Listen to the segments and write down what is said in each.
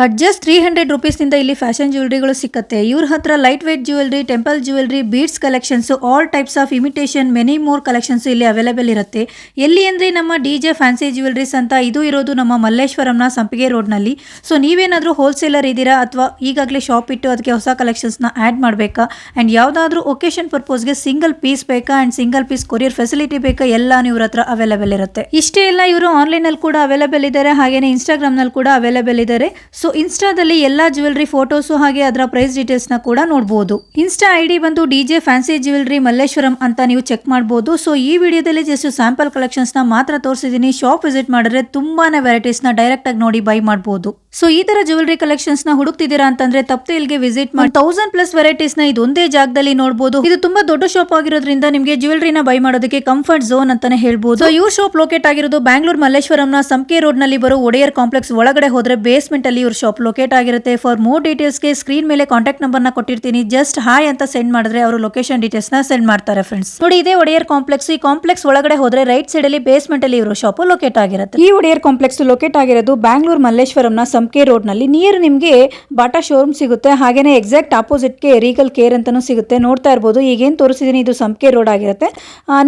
Adjust three hundred ರುಪೀಸ್ನಿಂದ ಇಲ್ಲಿ fashion ಜ್ಯುವೆಲ್ರಿಗಳು ಸಿಕ್ಕತ್ತೆ. ಇವ್ರ ಹತ್ರ light weight jewellery temple jewellery beads collections all types of imitation many more collections ಇಲ್ಲಿ ಅವೈಲೇಬಲ್ ಇರುತ್ತೆ. ಎಲ್ಲಿ ಅಂದರೆ ನಮ್ಮ ಡಿ ಜೆ ಫ್ಯಾನ್ಸಿ ಜ್ಯುವೆಲ್ರೀಸ್ ಅಂತ ಇದು ಇರೋದು ನಮ್ಮ ಮಲ್ಲೇಶ್ವರಂನ ಸಂಪಿಗೆ ರೋಡ್ನಲ್ಲಿ ಸೊ ನೀವೇನಾದರೂ ಹೋಲ್ಸೇಲರ್ ಇದ್ದೀರಾ ಅಥವಾ ಈಗಾಗಲೇ ಶಾಪ್ ಇಟ್ಟು ಅದಕ್ಕೆ ಹೊಸ ಕಲೆಕ್ಷನ್ಸ್ನ ಆ್ಯಡ್ ಮಾಡಬೇಕಾ? ಆ್ಯಂಡ್ ಯಾವುದಾದ್ರೂ ಒಕೇಶನ್ ಪರ್ಪೋಸ್ಗೆ ಸಿಂಗಲ್ ಪೀಸ್ ಬೇಕಾ? And single piece courier facility ಬೇಕಾ? ಎಲ್ಲ ಇವ್ರ ಹತ್ರ ಅವೈಲೇಬಲ್ ಇರುತ್ತೆ. ಇಷ್ಟೇ ಎಲ್ಲ ಇವರು ಆನ್ಲೈನಲ್ಲಿ ಕೂಡ ಅವೈಲೇಬಲ್ ಇದ್ದಾರೆ. ಹಾಗೆಯೇ ಇನ್ಸ್ಟಾಗ್ರಾಮ್ನಲ್ಲಿ ಕೂಡ ಅವೈಲೇಬಲ್ ಇದ್ದಾರೆ. ಸೊ ಇನ್ಸ್ಟಾದಲ್ಲಿ ಎಲ್ಲ ಜ್ಯುವೆಲ್ರಿ ಫೋಟೋಸು ಹಾಗೆ ಅದರ ಪ್ರೈಸ್ ಡೀಟೇಲ್ಸ್ನ ಕೂಡ ನೋಡಬಹುದು ಇನ್ಸ್ಟಾ ಐ ಡಿ ಬಂದು D J fancy jewellery Malleshwaram ಅಂತ ನೀವು ಚೆಕ್ ಮಾಡಬಹುದು ಸೊ ಈ ವಿಡಿಯೋದಲ್ಲಿ ಜಸ್ಟ್ ಸ್ಯಾಂಪಲ್ ಕಲೆಕ್ಷನ್ಸ್ನ ಮಾತ್ರ ತೋರಿಸಿದ್ದೀನಿ. ಶಾಪ್ ವಿಸಿಟ್ ಮಾಡಿದ್ರೆ ತುಂಬಾನೇ ವೆರೈಟೀಸ್ನ ಡೈರೆಕ್ಟ್ ಆಗಿ ನೋಡಿ ಬೈ ಮಾಡಬಹುದು ಸೊ ಈ ತರ ಜ್ಯುವೆಲ್ರಿ ಕಲೆಕ್ಷನ್ಸ್ನ ಹುಡುಕ್ತಿದ್ದೀರಾ ಅಂತಂದ್ರೆ ತಪ್ಪದೆ ಇಲ್ಲಿಗೆ ವಿಸಿಟ್ ಮಾಡಿ ತೌಸಂಡ್ ಪ್ಲಸ್ ವೆರೈಟೀಸ್ನ ಇದೊಂದೇ ಜಾಗದಲ್ಲಿ ನೋಡಬಹುದು ಇದು ತುಂಬಾ ದೊಡ್ಡ ಶಾಪ್ ಆಗಿರೋದ್ರಿಂದ ನಿಮಗೆ ಜ್ಯುವೆಲ್ರಿನ ಬೈ ಮಾಡೋದಕ್ಕೆ ಕಂಫರ್ಟ್ ಝೋನ್ ಅಂತಾನೆ ಹೇಳ್ಬೋದು. ಸೊ ಇವ್ರ ಶಾಪ್ ಲೊಕೇಟ್ ಆಗಿರೋದು ಬ್ಯಾಂಗ್ಳೂರ್ ಮಲ್ಲೇಶ್ವರಂನ ಸಂಕೆ ರೋಡ್ನಲ್ಲಿ ಬರೋ ಒಡೆಯರ್ ಕಾಂಪ್ಲೆಕ್ಸ್ ಒಳಗಡೆ ಹೋದ್ರೆ ಬೇಸ್ಮೆಂಟ್ ಅಲ್ಲಿ ಇವ್ರ ಶಾಪ್ ಲೊಕೇಟ್ ಆಗಿರುತ್ತೆ. ಫಾರ್ ಮೋರ್ ಡೀಟೇಲ್ಸ್ಗೆ ಸ್ಕ್ರೀನ್ ಮೇಲೆ ಕಾಂಟ್ಯಾಕ್ಟ್ ನಂಬರ್ನ ಕೊಟ್ಟಿರ್ತೀನಿ. ಜಸ್ಟ್ ಹಾಯ್ ಅಂತ ಸೆಂಡ್ ಮಾಡಿದ್ರೆ ಅವರು ಲೊಕೇಶನ್ ಡೀಟೇಲ್ಸ್ನ ಸೆಂಡ್ ಮಾಡ್ತಾರೆ ಫ್ರೆಂಡ್ಸ್ ನೋಡಿ, ಇದೇ ಒಡೆಯರ್ ಕಾಂಪ್ಲೆಕ್ಸ್ ಈ ಕಾಂಪ್ಲೆಕ್ಸ್ ಒಳಗಡೆ ಹೋದ್ರೆ ರೈಟ್ ಸೈಡ್ ಅಲ್ಲಿ ಬೇಸ್ಮೆಂಟ್ ಅಲ್ಲಿ ಇವರು ಶಾಪ್ ಲೊಕೇಟ್ ಆಗಿರುತ್ತೆ. ಈ ಒಡೆಯರ್ ಕಾಂಪ್ಲೆಕ್ಸ್ ಲೊಕೇಟ್ ಆಗಿರೋದು ಬ್ಯಾಂಗ್ಳೂರ್ ಮಲ್ಲೇಶ್ವರಂನ ರೋಡ್ನಲ್ಲಿ ನಿಯರ್ ನಿಮಗೆ ಬಾಟಾ ಶೋರೂಮ್ ಸಿಗುತ್ತೆ. ಹಾಗೆಯೇ ಎಕ್ಸಾಕ್ಟ್ ಆಪೋಸಿಟ್ಗೆ ರೀಗಲ್ ಕೇರ್ ಅಂತಾನೂ ಸಿಗುತ್ತೆ. ನೋಡ್ತಾ ಇರ್ಬೋದು. ಈಗೇನು ತೋರಿಸಿದ್ದೀನಿ ಇದು ಸಂಕೆ ರೋಡ್ ಆಗಿರುತ್ತೆ.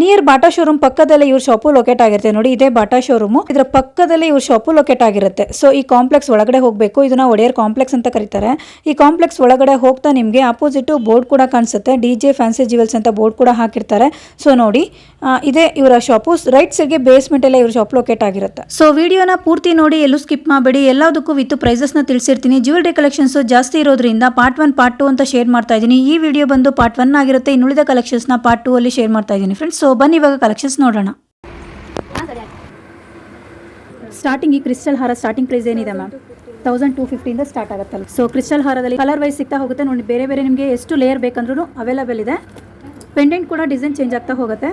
ನಿಯರ್ ಬಾಟಾ ಶೋರೂಮ್ ಪಕ್ಕದಲ್ಲೇ ಇವ್ರ ಶಾಪು ಲೊಕೇಟ್ ಆಗಿರುತ್ತೆ. ನೋಡಿ, ಇದೇ ಬಾಟಾ ಶೋರೂಮು ಇದರ ಪಕ್ಕದಲ್ಲೇ ಇವ್ರ ಶಾಪು ಲೊಕೇಟ್ ಆಗಿರುತ್ತೆ. ಸೊ ಈ ಕಾಂಪ್ಲೆಕ್ಸ್ ಒಳಗಡೆ ಹೋಗಬೇಕು. ಇದನ್ನ ಒಡೆಯರ್ ಕಾಂಪ್ಲೆಕ್ಸ್ ಅಂತ ಕರೀತಾರೆ. ಈ ಕಾಂಪ್ಲೆಕ್ಸ್ ಒಳಗಡೆ ಹೋಗ್ತಾ ನಿಮಗೆ ಆಪೋಸಿಟ್ ಬೋರ್ಡ್ ಕೂಡ ಕಾಣಿಸುತ್ತೆ. ಡಿ ಜೆ ಫ್ಯಾನ್ಸಿ ಜ್ಯುವೆಲ್ಸ್ ಅಂತ ಬೋರ್ಡ್ ಕೂಡ ಹಾಕಿರ್ತಾರೆ. ಸೊ ನೋಡಿ ಇದೇ ಇವರ ಶಾಪು ರೈಟ್ ಸೈಡ್ಗೆ ಬೇಸ್ಮೆಂಟ್ ಎಲ್ಲ ಇವ್ರ ಶಾಪ್ ಲೊಕೇಟ್ ಆಗಿರುತ್ತೆ. ಸೊ ವಿಡಿಯೋನ ಪೂರ್ತಿ ನೋಡಿ, ಎಲ್ಲೂ ಸ್ಕಿಪ್ ಮಾಡಬೇಡಿ. ಎಲ್ಲದಕ್ಕೂ ವಿತ್ ಪ್ರೈಸಸ್ನ ತಿಳಿಸಿರ್ತೀನಿ. ಜ್ಯುವೆಲ್ರಿ ಕಲೆಕ್ಷನ್ಸ್ ಜಾಸ್ತಿ ಇರೋದ್ರಿಂದ ಪಾರ್ಟ್ ಒನ್ ಪಾರ್ಟ್ ಟು ಅಂತ ಶೇರ್ ಮಾಡ್ತಾ ಇದ್ದೀನಿ. ಈ ವಿಡಿಯೋ ಬಂದು ಪಾರ್ಟ್ ಒನ್ ಆಗಿರುತ್ತೆ. ಇನ್ನುಳಿದ ಕಲೆಕ್ಷನ್ಸ್ನ ಪಾರ್ಟ್ ಟು ಅಲ್ಲಿ ಶೇರ್ ಮಾಡ್ತಾ ಇದ್ದೀನಿ. ಫ್ರೆಂಡ್ಸ್ ಸೊ ಬನ್ನಿ ಇವಾಗ ಕಲೆಕ್ಷನ್ಸ್ ನೋಡೋಣ. ಸ್ಟಾರ್ಟಿಂಗ್ ಈ ಕ್ರಿಸ್ಟಲ್ ಹಾರ ಸ್ಟಾರ್ಟಿಂಗ್ ಪ್ರೈಸ್ ಏನಿದೆ ಮ್ಯಾಮ್ ತೌಸಂಡ್ ಟೂ ಫಿಫ್ಟಿಯಿಂದ ಸ್ಟಾರ್ಟ್ ಆಗುತ್ತಲ್ಲ ಸೊ ಕ್ರಿಸ್ಟಲ್ ಹಾರದಲ್ಲಿ ಕಲರ್ ವೈಸ್ ಸಿಗ್ತಾ ಹೋಗುತ್ತೆ. ನೋಡಿ, ಬೇರೆ ಬೇರೆ ನಿಮಗೆ ಎಷ್ಟು ಲೇಯರ್ ಬೇಕಂದ್ರೂ ಅವೈಲೇಬಲ್ ಇದೆ. ಪೆಂಡೆಂಟ್ ಕೂಡ ಡಿಸೈನ್ ಚೇಂಜ್ ಆಗ್ತಾ ಹೋಗುತ್ತೆ.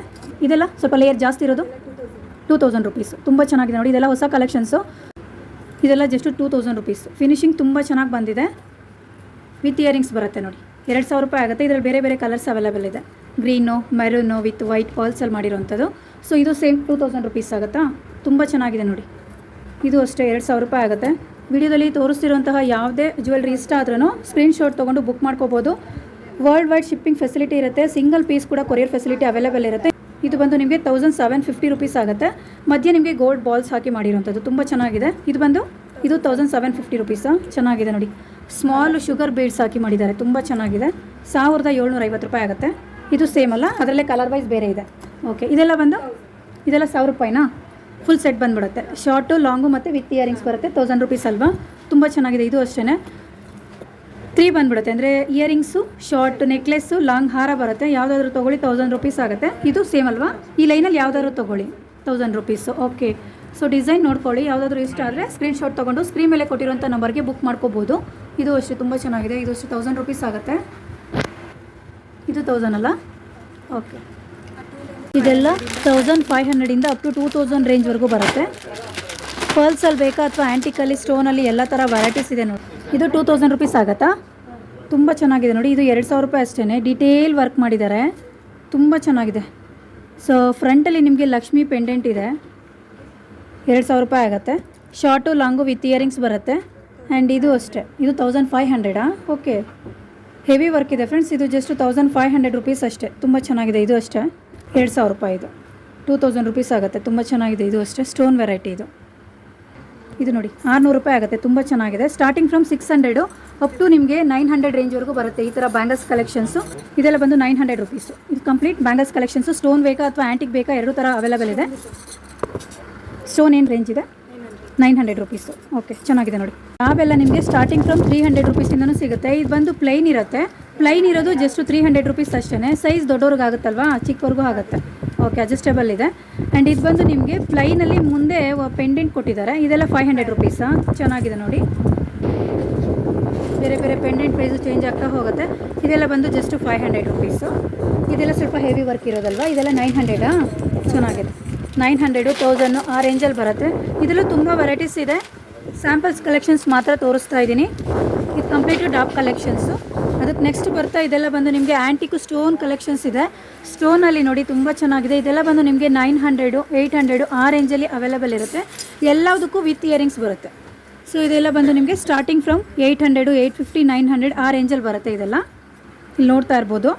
ಇದೆಲ್ಲ ಸ್ವಲ್ಪ ಲೇಯರ್ ಜಾಸ್ತಿ ಇರೋದು ಟೂ ತೌಸಂಡ್ ರುಪೀಸ್ ತುಂಬ ಚೆನ್ನಾಗಿದೆ ನೋಡಿ, ಇದೆಲ್ಲ ಹೊಸ ಕಲೆಕ್ಷನ್ಸು ಇದೆಲ್ಲ just two thousand rupees finishing ತುಂಬ ಚೆನ್ನಾಗಿ ಬಂದಿದೆ. ವಿತ್ ಇಯರಿಂಗ್ಸ್ ಬರುತ್ತೆ ನೋಡಿ. ಎರಡು ಸಾವಿರ ರೂಪಾಯಿ ಆಗುತ್ತೆ. ಇದರಲ್ಲಿ ಬೇರೆ ಬೇರೆ ಕಲರ್ಸ್ ಅವೈಲೇಬಲ್ ಇದೆ. ಗ್ರೀನು ಮೆರೂನು ವಿತ್ ವೈಟ್ ಪಾಲ್ಸಲ್ಲಿ ಮಾಡಿರೋಂಥದ್ದು ಸೊ ಇದು ಸೇಮ್ ಟೂ ತೌಸಂಡ್ ರುಪೀಸ್ ಆಗುತ್ತಾ? ತುಂಬ ಚೆನ್ನಾಗಿದೆ ನೋಡಿ. ಇದು ಅಷ್ಟೇ ಎರಡು ಸಾವಿರ ರೂಪಾಯಿ ಆಗುತ್ತೆ. ವಿಡಿಯೋದಲ್ಲಿ ತೋರಿಸ್ತಿರುವಂತಹ ಯಾವುದೇ ಜ್ಯುವೆಲ್ರಿ ಇಷ್ಟ ಆದ್ರೂ ಸ್ಕ್ರೀನ್ಶಾಟ್ ತೊಗೊಂಡು ಬುಕ್ ಮಾಡ್ಕೋಬೋದು. ವರ್ಲ್ಡ್ ವೈಡ್ ಶಿಪ್ಪಿಂಗ್ ಫೆಸಿಲಿಟಿ ಇರುತ್ತೆ. ಸಿಂಗಲ್ ಪೀಸ್ ಕೂಡ ಕೊರಿಯರ್ ಫೆಸಿಲಿಟಿ ಅವೈಲೇಬಲ್ ಇರುತ್ತೆ. ಇದು ಬಂದು ನಿಮಗೆ ತೌಸಂಡ್ ಸೆವೆನ್ ಫಿಫ್ಟಿ ರುಪೀಸ್ ಆಗುತ್ತೆ. ಮಧ್ಯೆ ನಿಮಗೆ ಗೋಲ್ಡ್ ಬಾಲ್ಸ್ ಹಾಕಿ ಮಾಡಿರೋಂಥದ್ದು ತುಂಬ ಚೆನ್ನಾಗಿದೆ. ಇದು ಬಂದು ಇದು ತೌಸಂಡ್ ಸೆವೆನ್ ಫಿಫ್ಟಿ ರುಪೀಸಾ ಚೆನ್ನಾಗಿದೆ ನೋಡಿ. ಸ್ಮಾಲ್ ಶುಗರ್ ಬೀಡ್ಸ್ ಹಾಕಿ ಮಾಡಿದ್ದಾರೆ. ತುಂಬ ಚೆನ್ನಾಗಿದೆ. ಸಾವಿರದ ಏಳ್ನೂರ ಐವತ್ತು ರೂಪಾಯಿ ಆಗುತ್ತೆ. ಇದು ಸೇಮ್ ಅಲ್ಲ? ಅದರಲ್ಲೇ ಕಲರ್ ವೈಸ್ ಬೇರೆ ಇದೆ. ಓಕೆ ಇದೆಲ್ಲ ಬಂದು ಇದೆಲ್ಲ ಸಾವಿರ ರೂಪಾಯಿನಾ? ಫುಲ್ ಸೆಟ್ ಬಂದ್ಬಿಡುತ್ತೆ. ಶಾರ್ಟು ಲಾಂಗು ಮತ್ತು ವಿತ್ ಇಯರಿಂಗ್ಸ್ ಬರುತ್ತೆ. ತೌಸಂಡ್ ರುಪೀಸ್ ಅಲ್ವಾ? ತುಂಬ ಚೆನ್ನಾಗಿದೆ. ಇದು ಅಷ್ಟೇ ತ್ರೀ ಬಂದ್ಬಿಡುತ್ತೆ. ಅಂದರೆ ಇಯರಿಂಗ್ಸು ಶಾರ್ಟ್ ನೆಕ್ಲೆಸ್ಸು ಲಾಂಗ್ ಹಾರ ಬರುತ್ತೆ. ಯಾವುದಾದ್ರೂ ತೊಗೊಳ್ಳಿ ತೌಸಂಡ್ ರುಪೀಸ್ ಆಗುತ್ತೆ. ಇದು ಸೇಮ್ ಅಲ್ವಾ? ಈ ಲೈನಲ್ಲಿ ಯಾವುದಾದ್ರೂ ತೊಗೊಳ್ಳಿ thousand rupees okay so design ನೋಡ್ಕೊಳ್ಳಿ. ಯಾವುದಾದ್ರೂ ಇಷ್ಟ ಆದರೆ ಸ್ಕ್ರೀನ್ಶಾಟ್ ತೊಗೊಂಡು ಸ್ಕ್ರೀನ್ ಮೇಲೆ ಕೊಟ್ಟಿರೋಂಥ ನಂಬರ್ಗೆ ಬುಕ್ ಮಾಡ್ಕೋಬೋದು. ಇದು ಅಷ್ಟೇ ತುಂಬ ಚೆನ್ನಾಗಿದೆ. ಇದು ಅಷ್ಟು ತೌಸಂಡ್ ರುಪೀಸ್ ಆಗುತ್ತೆ. ಇದು ತೌಸಂಡ್ ಅಲ್ಲ? ಓಕೆ ಇದೆಲ್ಲ ತೌಸಂಡ್ ಫೈವ್ ಹಂಡ್ರೆಡಿಂದ ಅಪ್ ಟು ಟೂ ತೌಸಂಡ್ ರೇಂಜ್ವರೆಗೂ ಬರುತ್ತೆ. ಪರ್ಲ್ಸಲ್ಲಿ ಬೇಕಾ ಅಥವಾ ಆ್ಯಂಟಿಕಲ್ಲಿ ಸ್ಟೋನಲ್ಲಿ ಎಲ್ಲ ಥರ ವೆರೈಟೀಸ್ ಇದೆ ನೋಡಿ. ಇದು ಟೂ ತೌಸಂಡ್ ರುಪೀಸ್ ಆಗುತ್ತಾ? ತುಂಬ ಚೆನ್ನಾಗಿದೆ. ನೋಡಿ, ಇದು ಎರಡು ಸಾವಿರ ರೂಪಾಯಿ ಅಷ್ಟೇ ಡಿಟೇಲ್ ವರ್ಕ್ ಮಾಡಿದ್ದಾರೆ. ತುಂಬ ಚೆನ್ನಾಗಿದೆ. ಸೊ ಫ್ರಂಟಲ್ಲಿ ನಿಮಗೆ ಲಕ್ಷ್ಮಿ ಪೆಂಡೆಂಟ್ ಇದೆ. ಎರಡು ಸಾವಿರ ರೂಪಾಯಿ ಆಗುತ್ತೆ. ಶಾರ್ಟು ಲಾಂಗು ವಿತ್ ಇಯರಿಂಗ್ಸ್ ಬರುತ್ತೆ. ಆ್ಯಂಡ್ ಇದು ಅಷ್ಟೇ. ಇದು ತೌಸಂಡ್ ಫೈವ್ ಹಂಡ್ರೆಡಾ ಓಕೆ ಹೆವಿ ವರ್ಕ್ ಇದೆ ಫ್ರೆಂಡ್ಸ್ ಇದು just thousand five hundred rupees ಅಷ್ಟೇ. ತುಂಬ ಚೆನ್ನಾಗಿದೆ. ಇದು ಅಷ್ಟೇ. ಎರಡು ಸಾವಿರ ರೂಪಾಯಿ ಇದು. ಟೂ ತೌಸಂಡ್ ರುಪೀಸ್ ಆಗುತ್ತೆ. ತುಂಬ ಚೆನ್ನಾಗಿದೆ. ಇದು ಅಷ್ಟೇ. ಸ್ಟೋನ್ ವೆರೈಟಿ ಇದು. ಇದು ನೋಡಿ, ಆರುನೂರು ರೂಪಾಯಿ ಆಗುತ್ತೆ, ತುಂಬ ಚೆನ್ನಾಗಿದೆ. Starting from six hundred up to ನಿಮಗೆ ನೈನ್ ಹಂಡ್ರೆಡ್ ರೇಂಜ್ವರೆಗೂ ಬರುತ್ತೆ ಈ ಥರ ಬ್ಯಾಂಗಲ್ಸ್ ಕಲೆಕ್ಷನ್ಸು ಇದೆಲ್ಲ ಬಂದು ನೈನ್ ಹಂಡ್ರೆಡ್ ರುಪೀಸು ಇದು ಕಂಪ್ಲೀಟ್ ಬ್ಯಾಂಗಲ್ಸ್ ಕಲೆಕ್ಷನ್ಸು ಸ್ಟೋನ್ ಬೇಕಾ ಅಥವಾ ಆ್ಯಂಟಿಕ್ ಬೇಕಾ, ಎರಡು ಥರ ಅವೈಲೇಬಲ್ ಇದೆ. ಸ್ಟೋನ್ ಏನು ರೇಂಜ್ ಇದೆ? Nine hundred rupees. ಓಕೆ ಚೆನ್ನಾಗಿದೆ ನೋಡಿ. ನಾವೆಲ್ಲ ನಿಮಗೆ ಸ್ಟಾರ್ಟಿಂಗ್ ಫ್ರಮ್ ತ್ರೀ ಹಂಡ್ರೆಡ್ ರುಪೀಸಿಂದನೂ ಸಿಗುತ್ತೆ. ಇದು ಬಂದು ಪ್ಲೈನ್ ಇರುತ್ತೆ. ಪ್ಲೈನ್ ಇರೋದು ಜಸ್ಟ್ ತ್ರೀ ಹಂಡ್ರೆಡ್ ರುಪೀಸ್ ಅಷ್ಟೇ ಸೈಜ್ ದೊಡ್ಡವ್ರಿಗೆ ಆಗುತ್ತಲ್ವಾ? ಚಿಕ್ಕವ್ರಿಗೂ ಆಗುತ್ತೆ. ಓಕೆ ಅಡ್ಜಸ್ಟೇಬಲ್ ಇದೆ. ಆ್ಯಂಡ್ ಇದು ಬಂದು ನಿಮಗೆ ಪ್ಲೈನಲ್ಲಿ ಮುಂದೆ ಪೆಂಡೆಂಟ್ ಕೊಟ್ಟಿದ್ದಾರೆ. ಇದೆಲ್ಲ ಫೈವ್ ಹಂಡ್ರೆಡ್ ರುಪೀಸಾ ಚೆನ್ನಾಗಿದೆ ನೋಡಿ. ಬೇರೆ ಬೇರೆ ಪೆಂಡೆಂಟ್ ಪ್ರೈಸು ಚೇಂಜ್ ಆಗ್ತಾ ಹೋಗುತ್ತೆ. ಇದೆಲ್ಲ ಬಂದು ಜಸ್ಟ್ ಫೈವ್ ಹಂಡ್ರೆಡ್ ರುಪೀಸು ಇದೆಲ್ಲ ಸ್ವಲ್ಪ ಹೆವಿ ವರ್ಕ್ ಇರೋದಲ್ವಾ? ಇದೆಲ್ಲ ನೈನ್ ಹಂಡ್ರೆಡಾ ಚೆನ್ನಾಗಿದೆ. ನೈನ್ ಹಂಡ್ರೆಡು, ತೌಸಂಡು ಆ ರೇಂಜಲ್ಲಿ ಬರುತ್ತೆ. ಇದರಲ್ಲೂ ತುಂಬ ವೆರೈಟೀಸ್ ಇದೆ. ಸ್ಯಾಂಪಲ್ಸ್ ಕಲೆಕ್ಷನ್ಸ್ ಮಾತ್ರ ತೋರಿಸ್ತಾ ಇದ್ದೀನಿ. ಇದು ಕಂಪ್ಲೀಟು ಡಾಪ್ ಕಲೆಕ್ಷನ್ಸು ಅದಕ್ಕೆ ನೆಕ್ಸ್ಟ್ ಬರ್ತಾ ಇದೆಲ್ಲ ಬಂದು ನಿಮಗೆ ಆ್ಯಂಟಿಕ್ ಸ್ಟೋನ್ ಕಲೆಕ್ಷನ್ಸ್ ಇದೆ. ಸ್ಟೋನಲ್ಲಿ ನೋಡಿ ತುಂಬ ಚೆನ್ನಾಗಿದೆ. ಇದೆಲ್ಲ ಬಂದು ನಿಮಗೆ ನೈನ್ ಹಂಡ್ರೆಡು, ಏಯ್ಟ್ ಹಂಡ್ರೆಡು ಆ ರೇಂಜಲ್ಲಿ ಅವೈಲೇಬಲ್ ಇರುತ್ತೆ. ಎಲ್ಲದಕ್ಕೂ ವಿತ್ ಇಯರಿಂಗ್ಸ್ ಬರುತ್ತೆ. ಸೊ ಇದೆಲ್ಲ ಬಂದು ನಿಮಗೆ starting from eight hundred, eight fifty, nine hundred ಆ ರೇಂಜಲ್ಲಿ ಬರುತ್ತೆ ಇದೆಲ್ಲ. ಇಲ್ಲಿ ನೋಡ್ತಾ ಇರ್ಬೋದು.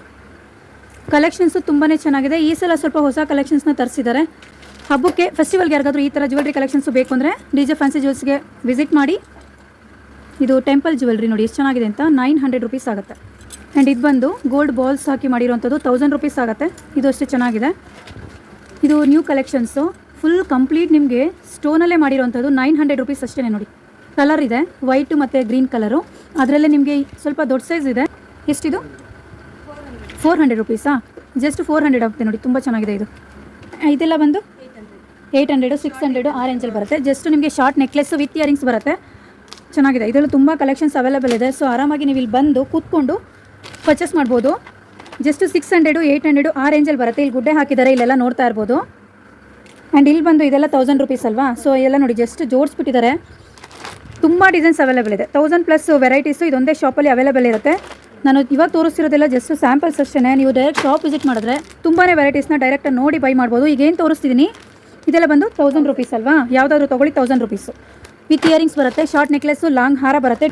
ಕಲೆಕ್ಷನ್ಸು ತುಂಬಾ ಚೆನ್ನಾಗಿದೆ. ಈ ಸಲ ಸ್ವಲ್ಪ ಹೊಸ ಕಲೆಕ್ಷನ್ಸ್ನ ತರಿಸಿದ್ದಾರೆ. ಹಬ್ಬಕ್ಕೆ ಫೆಸ್ಟಿವಲ್ಗೆ ಯಾರಿಗಾದ್ರೂ ಈ ಥರ ಜ್ಯುವೆಲ್ರಿ ಕಲೆಕ್ಷನ್ಸು ಬೇಕು ಅಂದರೆ ಡಿ ಜೆ ಫ್ಯಾನ್ಸಿ ಜ್ಯುವೆಲ್ಸ್ಗೆ ವಿಸಿಟ್ ಮಾಡಿ. ಇದು ಟೆಂಪಲ್ ಜ್ಯುವೆಲ್ರಿ ನೋಡಿ, ಎಷ್ಟು ಚೆನ್ನಾಗಿದೆ ಅಂತ. ನೈನ್ ಹಂಡ್ರೆಡ್ ರುಪೀಸ್ ಆಗುತ್ತೆ. ಆ್ಯಂಡ್ ಇದು ಬಂದು ಗೋಲ್ಡ್ ಬಾಲ್ಸ್ ಹಾಕಿ ಮಾಡಿರೋವಂಥದ್ದು ತೌಸಂಡ್ ರುಪೀಸ್ ಆಗುತ್ತೆ. ಇದು ಅಷ್ಟೇ ಚೆನ್ನಾಗಿದೆ. ಇದು ನ್ಯೂ ಕಲೆಕ್ಷನ್ಸು ಫುಲ್ ಕಂಪ್ಲೀಟ್ ನಿಮಗೆ ಸ್ಟೋನಲ್ಲೇ ಮಾಡಿರೋಂಥದ್ದು ನೈನ್ ಹಂಡ್ರೆಡ್ ರುಪೀಸ್ ಅಷ್ಟೇ ನೋಡಿ. ಕಲರ್ ಇದೆ ವೈಟು ಮತ್ತು ಗ್ರೀನ್ ಕಲರು ಅದರಲ್ಲೇ ನಿಮಗೆ ಸ್ವಲ್ಪ ದೊಡ್ಡ ಸೈಜ್ ಇದೆ. ಎಷ್ಟಿದು? ಫೋರ್ ಹಂಡ್ರೆಡ್ ರುಪೀಸಾ ಜಸ್ಟ್ ಫೋರ್ ಹಂಡ್ರೆಡ್ ಆಗುತ್ತೆ ನೋಡಿ, ತುಂಬ ಚೆನ್ನಾಗಿದೆ ಇದು. ಇದೆಲ್ಲ ಬಂದು ಏಯ್ಟ್ ಹಂಡ್ರೆಡು, ಸಿಕ್ಸ್ ಹಂಡ್ರೆಡು ಆ ಬರುತ್ತೆ. ಜಸ್ಟ್ ನಿಮಗೆ ಶಾರ್ಟ್ ನೆಕ್ಲೆಸ್ಸು ವಿತ್ ಇಯರಿಂಗ್ಸ್ ಬರುತ್ತೆ. ಚೆನ್ನಾಗಿದೆ. ಇದರಲ್ಲಿ ತುಂಬ ಕಲೆಕ್ಷನ್ಸ್ ಅವೈಲೇಬಲ್ ಇದೆ. ಸೊ ಆರಾಮಾಗಿ ನೀವು ಇಲ್ಲಿ ಬಂದು ಕೂತ್ಕೊಂಡು ಪರ್ಚೇಸ್ ಮಾಡ್ಬೋದು. Just six hundred eight hundred ಆ ರೇಂಜಲ್ಲಿ ಬರುತ್ತೆ. ಇಲ್ಲಿ ಗುಡ್ಡೆ ಹಾಕಿದ್ದಾರೆ. ಇಲ್ಲೆಲ್ಲ ನೋಡ್ತಾ ಇರ್ಬೋದು. ಆ್ಯಂಡ್ ಇಲ್ಲಿ ಬಂದು ಇದೆಲ್ಲ ತೌಸಂಡ್ ರುಪೀಸ್ ಅಲ್ವಾ? ಸೊ ಎಲ್ಲ ನೋಡಿ ಜಸ್ಟ್ ಜೋಡಿಸ್ಬಿಟ್ಟಿದ್ದಾರೆ. ತುಂಬ ಡಿಸೈನ್ಸ್ ಅವೈಲೇಬಲ್ ಇದೆ. ತೌಸಂಡ್ ಪ್ಲಸ್ ವೆರೈಟೀಸು ಇದೊಂದೇ ಶಾಪಲ್ಲಿ ಅವೈಲೇಬಲ್ ಇರುತ್ತೆ. ನಾನು ಇವಾಗ ತೋರಿಸ್ತಿರೋದೆಲ್ಲ ಜಸ್ಟ್ ಸ್ಯಾಂಪಲ್ಸ್ ಅಷ್ಟೇ ನೀವು ಡೈರೆಕ್ಟ್ ಶಾಪ್ ವಿಸಿಟ್ ಮಾಡಿದ್ರೆ ತುಂಬಾ ವೆರೈಟೀಸ್ನ ಡೈರೆಕ್ಟಾಗಿ ನೋಡಿ ಬೈ ಮಾಡ್ಬೋದು. ಈಗೇನು ತೋರಿಸ್ತಿದ್ದೀನಿ ಇದೆಲ್ಲ ಬಂದು ತೌಸಂಡ್ ರುಪೀಸ್ ಅಲ್ವಾ? ಯಾವುದಾದ್ರೂ ತೊಗೊಳ್ಳಿ ತೌಸಂಡ್ ರುಪೀಸು ವಿತ್ ಇಯರಿಂಗ್ಸ್ ಬರುತ್ತೆ ಶಾರ್ಟ್ ನೆಕ್ಲೆಸ್ಸು ಲಾಂಗ್ ಹಾರ ಬರುತ್ತೆ.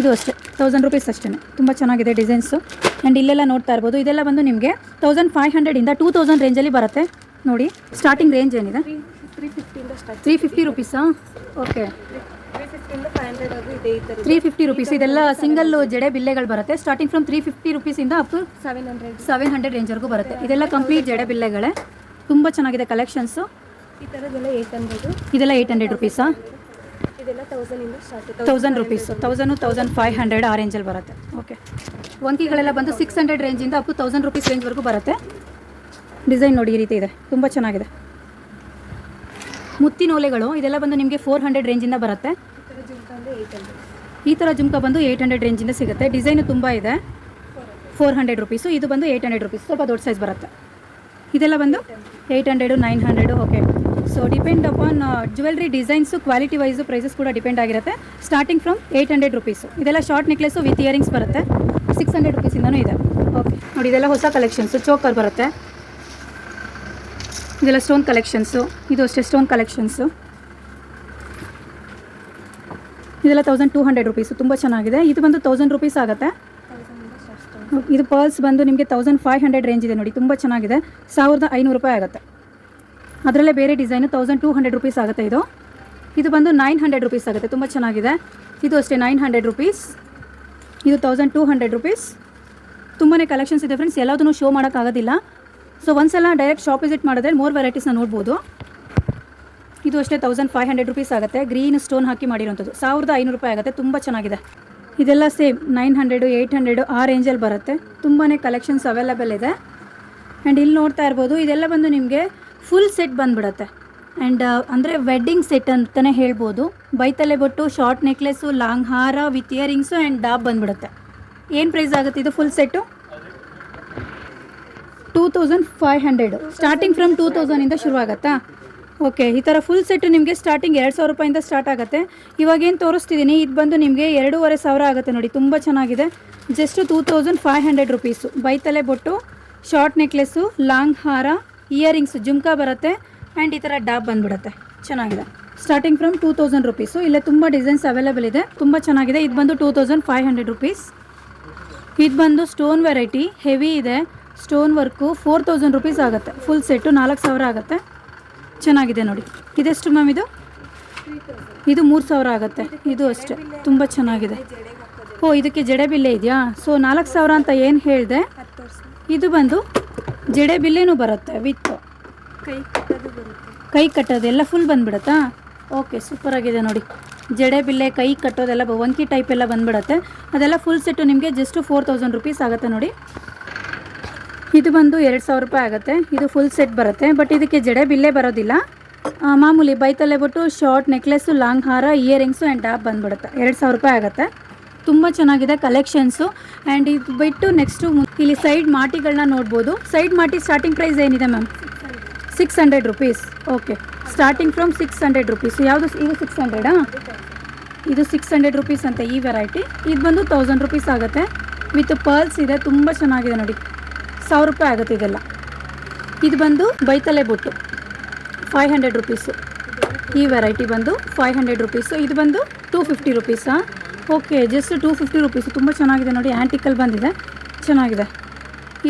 ಇದು ಅಷ್ಟೇ ತೌಸಂಡ್ ರುಪೀಸ್ ಅಷ್ಟೇ ತುಂಬ ಚೆನ್ನಾಗಿದೆ ಡಿಸೈನ್ಸು ಆ್ಯಂಡ್ ಇಲ್ಲೆಲ್ಲ ನೋಡ್ತಾ ಇರ್ಬೋದು. ಇದೆಲ್ಲ ಬಂದು ನಿಮಗೆ ತೌಸಂಡ್ ಫೈವ್ ಹಂಡ್ರೆಡಿಂದ ಟೂ ತೌಸಂಡ್ ರೇಂಜಲ್ಲಿ ಬರುತ್ತೆ. ನೋಡಿ ಸ್ಟಾರ್ಟಿಂಗ್ ರೇಂಜ್ ಏನಿದೆ? ತ್ರೀ ಫಿಫ್ಟಿ ರುಪೀಸಾ ಓಕೆ ತ್ರೀ ಫಿಫ್ಟಿ ರುಪೀಸ್ ಇದೆಲ್ಲ ಸಿಂಗಲ್ ಜಡೆ ಬಿಲ್ಲೆಗಳು ಬರುತ್ತೆ. Starting from three fifty ರುಪೀಸಿಂದ up to seven hundred seven hundred ರೇಂಜ್ವರೆಗೂ ಬರುತ್ತೆ. ಇದೆಲ್ಲ ಕಂಪ್ಲೀಟ್ ಜಡೆ ಬಿಲ್ಲೆಗಳೇ. ತುಂಬ ಚೆನ್ನಾಗಿದೆ ಕಲೆಕ್ಷನ್ಸು ಈ ಥರದ್ದೆಲ್ಲ ಏಯ್ಟ್ ಹಂಡ್ರೆಡು ಇದೆಲ್ಲ ಏಯ್ಟ್ ಹಂಡ್ರೆಡ್ ರುಪೀಸಾ ಇದೆಲ್ಲ ತೌಸಂಡಿಂದ start thousand rupees thousand thousand five hundred ಆ ರೇಂಜಲ್ಲಿ ಬರುತ್ತೆ. ಓಕೆ ವಂಕಿಗಳೆಲ್ಲ ಬಂದು ಸಿಕ್ಸ್ ಹಂಡ್ರೆಡ್ ರೇಂಜಿಂದ ಅಪ್ ಟು ತೌಸಂಡ್ ರುಪೀಸ್ ರೇಂಜ್ವರೆಗೂ ಬರುತ್ತೆ. ಡಿಸೈನ್ ನೋಡಿ ಈ ರೀತಿ ಇದೆ. ತುಂಬ ಚೆನ್ನಾಗಿದೆ. ಮುತ್ತಿನ ಓಲೆಗಳು ಇದೆಲ್ಲ ಬಂದು ನಿಮಗೆ ಫೋರ್ ಹಂಡ್ರೆಡ್ ರೇಂಜಿಂದ ಬರುತ್ತೆ. ಈ ಥರ ಜುಮ್ಕ ಅಂದರೆ ಏಯ್ಟ್ ಈ ಥರ ಜುಮ್ಕ ಬಂದು ಏಯ್ಟ್ ಹಂಡ್ರೆಡ್ ರೇಂಜಿಂದ ಸಿಗುತ್ತೆ. ಡಿಸೈನು ತುಂಬ ಇದೆ. ಫೋರ್ ಹಂಡ್ರೆಡ್ ರುಪೀಸು ಇದು ಬಂದು ಏಯ್ಟ್ ಹಂಡ್ರೆಡ್ ರುಪೀಸ್ ಸ್ವಲ್ಪ ದೊಡ್ಡ ಸೈಜ್ ಬರುತ್ತೆ. ಇದೆಲ್ಲ ಬಂದು eight hundred nine hundred okay so depend upon jewellery designs quality wise prices ಕೂಡ ಡಿಪೆಂಡ್ ಆಗಿರುತ್ತೆ. Starting from eight hundred rupees ಇದೆಲ್ಲ ಶಾರ್ಟ್ ನೆಕ್ಲೆಸ್ಸು ವಿತ್ ಇಯರಿಂಗ್ಸ್ ಬರುತ್ತೆ. ಸಿಕ್ಸ್ ಹಂಡ್ರೆಡ್ ರುಪೀಸಿಂದನೂ ಇದೆ. ಓಕೆ ನೋಡಿ, ಇದೆಲ್ಲ ಹೊಸ ಕಲೆಕ್ಷನ್ಸು ಚೋಕರ್ ಬರುತ್ತೆ. ಇದೆಲ್ಲ ಸ್ಟೋನ್ ಕಲೆಕ್ಷನ್ಸು ಇದು ಅಷ್ಟೇ ಸ್ಟೋನ್ ಕಲೆಕ್ಷನ್ಸು ಇದೆಲ್ಲ ತೌಸಂಡ್ ಟೂ ಹಂಡ್ರೆಡ್ ರುಪೀಸು ತುಂಬ ಚೆನ್ನಾಗಿದೆ. ಇದು ಬಂದು ತೌಸಂಡ್ ರುಪೀಸ್ ಆಗುತ್ತೆ. ಇದು ಪರ್ಲ್ಸ್ ಬಂದು ನಿಮಗೆ ತೌಸಂಡ್ ಫೈವ್ ಹಂಡ್ರೆಡ್ ರೇಂಜ್ ಇದೆ ನೋಡಿ, ತುಂಬ ಚೆನ್ನಾಗಿದೆ. ಸಾವಿರದ ಐನೂರು ರೂಪಾಯಿ ಆಗುತ್ತೆ. ಅದರಲ್ಲೇ ಬೇರೆ design thousand two hundred rupees ಆಗುತ್ತೆ ಇದು. ಇದು ಬಂದು ನೈನ್ ಹಂಡ್ರೆಡ್ ರುಪೀಸ್ ಆಗುತ್ತೆ, ತುಂಬ ಚೆನ್ನಾಗಿದೆ. ಇದು ಅಷ್ಟೇ ನೈನ್ ಹಂಡ್ರೆಡ್ ರುಪೀಸ್ ಇದು ತೌಸಂಡ್ ಟೂ ಹಂಡ್ರೆಡ್ ರುಪೀಸ್ ತುಂಬಾ ಕಲೆಕ್ಷನ್ಸ್ ಇದೆ ಫ್ರೆಂಡ್ಸ್ ಎಲ್ಲದನ್ನು ಶೋ ಮಾಡೋಕ್ಕಾಗೋದಿಲ್ಲ ಸೊ ಒಂದ್ಸಲ ಡೈರೆಕ್ಟ್ ಶಾಪ್ ವಿಸಿಟ್ ಮಾಡಿದ್ರೆ ಮೋರ್ ವೆರೈಟೀಸ್ನ ನೋಡ್ಬೋದು. ಇದು ಅಷ್ಟೇ ತೌಸಂಡ್ ಫೈವ್ ಹಂಡ್ರೆಡ್ ರುಪೀಸ್ ಆಗುತ್ತೆ. ಗ್ರೀನ್ ಸ್ಟೋನ್ ಹಾಕಿ ಮಾಡಿರೋಂಥದ್ದು ಸಾವಿರದ ಐನೂರು ರೂಪಾಯಿ ಆಗುತ್ತೆ, ತುಂಬ ಚೆನ್ನಾಗಿದೆ. ಇದೆಲ್ಲ same nine hundred, eight hundred ಆ ರೇಂಜಲ್ಲಿ ಬರುತ್ತೆ. ತುಂಬಾ ಕಲೆಕ್ಷನ್ಸ್ ಅವೈಲಬಲ್ ಇದೆ. ಆ್ಯಂಡ್ ಇಲ್ಲಿ ನೋಡ್ತಾ ಇರ್ಬೋದು, ಇದೆಲ್ಲ ಬಂದು ನಿಮಗೆ ಫುಲ್ ಸೆಟ್ ಬಂದುಬಿಡುತ್ತೆ. ಆ್ಯಂಡ್ ಅಂದರೆ ವೆಡ್ಡಿಂಗ್ ಸೆಟ್ ಅಂತಲೇ ಹೇಳ್ಬೋದು. ಬೈತಲೆ ಬೊಟ್ಟು ಶಾರ್ಟ್ ನೆಕ್ಲೆಸ್ಸು ಲಾಂಗ್ ಹಾರ ವಿತ್ ಇಯರಿಂಗ್ಸು ಆ್ಯಂಡ್ ಡಾಬ್ ಬಂದುಬಿಡುತ್ತೆ. ಏನು ಪ್ರೈಸ್ ಆಗುತ್ತೆ ಇದು full set two thousand five hundred starting from two ತೌಸಂಡಿಂದ ಶುರು ಆಗುತ್ತಾ ಓಕೆ, ಈ ಥರ ಫುಲ್ ಸೆಟ್ಟು ನಿಮಗೆ ಸ್ಟಾರ್ಟಿಂಗ್ ಎರಡು ಸಾವಿರ ರೂಪಾಯಿಂದ ಸ್ಟಾರ್ಟ್ ಆಗುತ್ತೆ. ಇವಾಗೇನು ತೋರಿಸ್ತಿದ್ದೀನಿ ಇದು ಬಂದು ನಿಮಗೆ ಎರಡೂವರೆ ಸಾವಿರ ಆಗುತ್ತೆ ನೋಡಿ, ತುಂಬ ಚೆನ್ನಾಗಿದೆ. Just two thousand five hundred rupees ಬೈತಲೆ ಬೊಟ್ಟು ಶಾರ್ಟ್ ನೆಕ್ಲೆಸ್ಸು ಲಾಂಗ್ ಹಾರ ಇಯರಿಂಗ್ಸ್ ಜುಮ್ಕಾ ಬರುತ್ತೆ ಆ್ಯಂಡ್ ಈ ಥರ ಡಾಬ್ ಬಂದುಬಿಡುತ್ತೆ. ಚೆನ್ನಾಗಿದೆ. Starting from two thousand rupees ಇಲ್ಲೇ ತುಂಬ ಡಿಸೈನ್ಸ್ ಅವೈಲೇಬಲ್ ಇದೆ. ತುಂಬ ಚೆನ್ನಾಗಿದೆ. ಇದು ಬಂದು two thousand five hundred rupees ಇದು ಬಂದು ಸ್ಟೋನ್ ವೆರೈಟಿ ಹೆವಿ ಇದೆ. Stone work four thousand rupees ಆಗುತ್ತೆ. ಫುಲ್ ಸೆಟ್ಟು ನಾಲ್ಕು ಸಾವಿರ ಆಗುತ್ತೆ. ಚೆನ್ನಾಗಿದೆ ನೋಡಿ. ಇದೆಷ್ಟು ಮ್ಯಾಮ್ ಇದು? ಇದು ಮೂರು ಸಾವಿರ ಆಗುತ್ತೆ. ಇದು ಅಷ್ಟೇ. ತುಂಬ ಚೆನ್ನಾಗಿದೆ. ಓ ಇದಕ್ಕೆ ಜಡೆ ಬಿಲ್ಲೆ ಇದೆಯಾ? ಸೊ ನಾಲ್ಕು ಸಾವಿರ ಅಂತ ಏನು ಹೇಳಿದೆ? ಇದು ಬಂದು ಜಡೆ ಬಿಲ್ಲೆನೂ ಬರುತ್ತೆ ವಿತ್. ಕೈ ಕಟ್ಟೋದು ಕೈ ಕಟ್ಟೋದೆಲ್ಲ ಫುಲ್ ಬಂದುಬಿಡತ್ತಾ? ಓಕೆ ಸೂಪರ್ ಆಗಿದೆ ನೋಡಿ. ಜಡೆ ಬಿಲ್ಲೆ ಕೈ ಕಟ್ಟೋದೆಲ್ಲ ಒಂಕಿ ವಂಕಿ ಟೈಪ್ ಎಲ್ಲ ಬಂದ್ಬಿಡುತ್ತೆ. ಅದೆಲ್ಲ ಫುಲ್ ಸೆಟ್ಟು ನಿಮಗೆ ಜಸ್ಟ್ ಫೋರ್ ತೌಸಂಡ್ ರುಪೀಸ್ ಆಗುತ್ತೆ ನೋಡಿ. ಇದು ಬಂದು ಎರಡು ಸಾವಿರ ರೂಪಾಯಿ ಆಗುತ್ತೆ. ಇದು ಫುಲ್ ಸೆಟ್ ಬರುತ್ತೆ. ಬಟ್ ಇದಕ್ಕೆ ಜಡೆ ಬಿಲ್ಲೆ ಬರೋದಿಲ್ಲ. ಮಾಮೂಲಿ ಬೈತಲೆ ಬಿಟ್ಟು ಶಾರ್ಟ್ ನೆಕ್ಲೆಸ್ಸು ಲಾಂಗ್ ಹಾರ ಇಯರಿಂಗ್ಸು ಆ್ಯಂಡ್ ಡಾಬ್ ಬಂದ್ಬಿಡುತ್ತೆ. ಎರಡು ಸಾವಿರ ರೂಪಾಯಿ ಆಗುತ್ತೆ. ತುಂಬ ಚೆನ್ನಾಗಿದೆ ಕಲೆಕ್ಷನ್ಸು ಆ್ಯಂಡ್ ಇದು ಬಿಟ್ಟು ನೆಕ್ಸ್ಟು ಇಲ್ಲಿ ಸೈಡ್ ಮಾಟಿಗಳನ್ನ ನೋಡ್ಬೋದು. ಸೈಡ್ ಮಾಟಿ ಸ್ಟಾರ್ಟಿಂಗ್ ಪ್ರೈಸ್ ಏನಿದೆ ma'am six hundred rupees okay starting from six hundred rupees ಯಾವುದು ಇದು ಸಿಕ್ಸ್ ಹಂಡ್ರೆಡಾ ಇದು ಸಿಕ್ಸ್ ಹಂಡ್ರೆಡ್ ರುಪೀಸ್ ಅಂತ ಈ ವೆರೈಟಿ ಇದು ಬಂದು ತೌಸಂಡ್ ರುಪೀಸ್ ಆಗುತ್ತೆ. ವಿತ್ ಪರ್ಲ್ಸ್ ಇದೆ. ತುಂಬ ಚೆನ್ನಾಗಿದೆ ನೋಡಿ. ಸಾವಿರ ರೂಪಾಯಿ ಆಗುತ್ತೆ ಇದೆಲ್ಲ. ಇದು ಬಂದು ಬೈತಲೆ ಬೊಟ್ಟು. ಫೈವ್ ಹಂಡ್ರೆಡ್ ರುಪೀಸು ಈ ವೆರೈಟಿ ಬಂದು ಫೈವ್ ಹಂಡ್ರೆಡ್ ರುಪೀಸು ಇದು ಬಂದು two fifty ರುಪೀಸಾ okay just two fifty rupees ತುಂಬ ಚೆನ್ನಾಗಿದೆ ನೋಡಿ ಆ್ಯಂಟಿಕಲ್ ಬಂದಿದೆ. ಚೆನ್ನಾಗಿದೆ.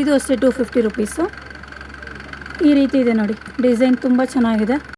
ಇದು ಅಷ್ಟೇ ಟೂ ಫಿಫ್ಟಿ ರುಪೀಸು ಈ ರೀತಿ ಇದೆ ನೋಡಿ ಡಿಸೈನ್ ತುಂಬ ಚೆನ್ನಾಗಿದೆ.